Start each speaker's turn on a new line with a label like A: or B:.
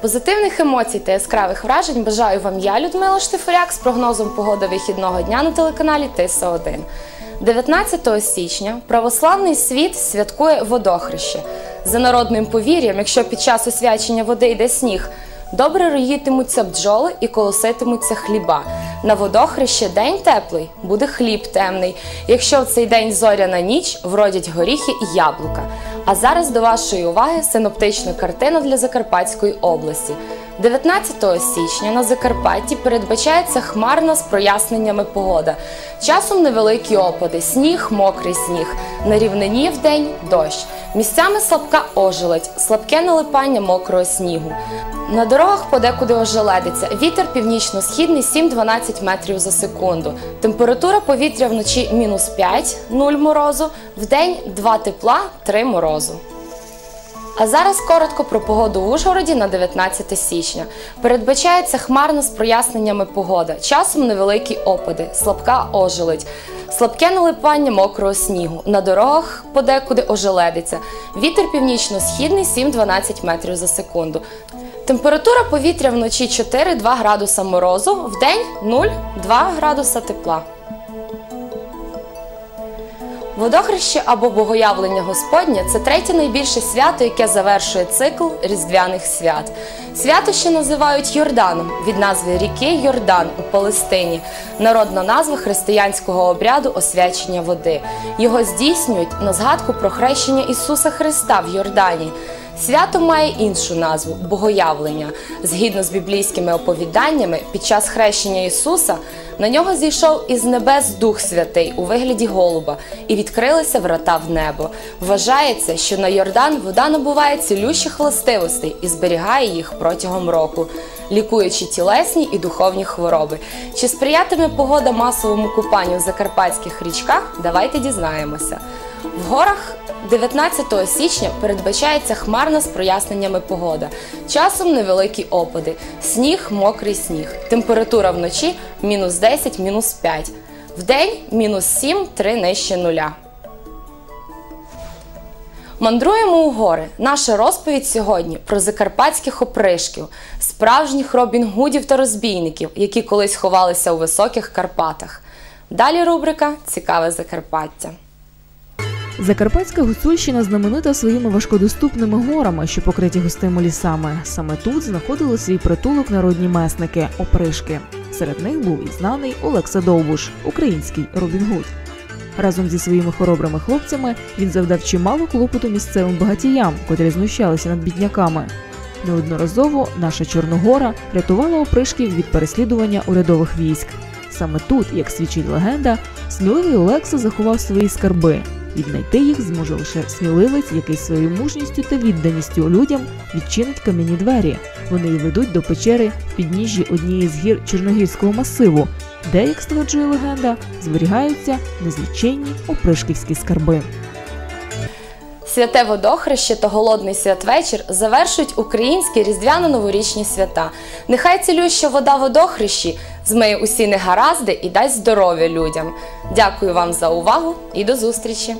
A: Позитивних емоцій та яскравих вражень бажаю вам я, Людмила Штифоряк, з прогнозом погоди вихідного дня на телеканалі Тиса 1 19 січня православний світ святкує водохреще. За народним повір'ям, якщо під час освячення води йде сніг, добре роїтимуться бджоли і колоситимуться хліба. На водохреще день теплий, буде хліб темний. Якщо в цей день зоряна ніч, вродять горіхи і яблука. А зараз до вашої уваги синоптична картина для Закарпатської області. 19 січня на Закарпатті передбачається хмарна з проясненнями погода. Часом невеликі опади, сніг, мокрий сніг. На рівнині вдень дощ. Місцями слабка ожеледь, слабке налипання мокрого снігу. На дорогах подекуди ожеледиться. Вітер північно-східний 7-12 метрів за секунду. Температура повітря вночі мінус 5, 0 морозу, вдень 2 тепла, 3 морозу. А зараз коротко про погоду в Ужгороді на 19 січня. Передбачається хмарна з проясненнями погода. Часом невеликі опади, слабка ожеледь, слабке налипання мокрого снігу. На дорогах подекуди ожеледиться. Вітер північно-східний 7-12 метрів за секунду. Температура повітря вночі 4-2 градуса морозу, вдень 0-2 градуса тепла. Водохреще або богоявлення Господнє це третє найбільше свято, яке завершує цикл різдвяних свят. Свято ще називають Йорданом від назви ріки Йордан у Палестині, народна назва християнського обряду освячення води. Його здійснюють на згадку про хрещення Ісуса Христа в Йордані. Свято має іншу назву богоявлення. Згідно з біблійськими оповіданнями, під час хрещення Ісуса на нього зійшов із небес Дух Святий у вигляді голуба і відкрилися врата в небо. Вважається, що на Йордан вода набуває цілющих властивостей і зберігає їх протягом року, лікуючи тілесні і духовні хвороби. Чи сприятиме погода масовому купанню в закарпатських річках? Давайте дізнаємося. В горах 19 січня передбачається хмарна з проясненнями погода. Часом невеликі опади. Сніг, мокрий сніг. Температура вночі мінус 10, мінус 5. Вдень мінус 7, 3 нижче нуля. Мандруємо у гори. Наша розповідь сьогодні про закарпатських опришків, справжніх робін-гудів та розбійників, які колись ховалися у високих Карпатах. Далі рубрика Цікаве Закарпаття.
B: Закарпатська Гуцульщина знаменита своїми важкодоступними горами, що покриті густими лісами. Саме тут знаходили свій притулок народні месники опришки. Серед них був і знаний Олекса Довбуш, український Робін Гуд. Разом зі своїми хоробрими хлопцями він завдав чимало клопоту місцевим багатіям, котрі знущалися над бідняками. Неодноразово наша Чорногора рятувала опришків від переслідування урядових військ. Саме тут, як свідчить легенда, сміливий Олекса заховав свої скарби. Віднайти їх зможе лише сміливець, який своєю мужністю та відданістю людям відчинить кам'яні двері. Вони й ведуть до печери в підніжжі однієї з гір Чорногірського масиву, де, як стверджує легенда, зберігаються незліченні опришківські скарби.
A: Святе водохреще та голодний святвечір завершують українські різдвяно-новорічні свята. Нехай цілюща вода водохрещі змиє усі негаразди і дасть здоров'я людям. Дякую вам за увагу і до зустрічі!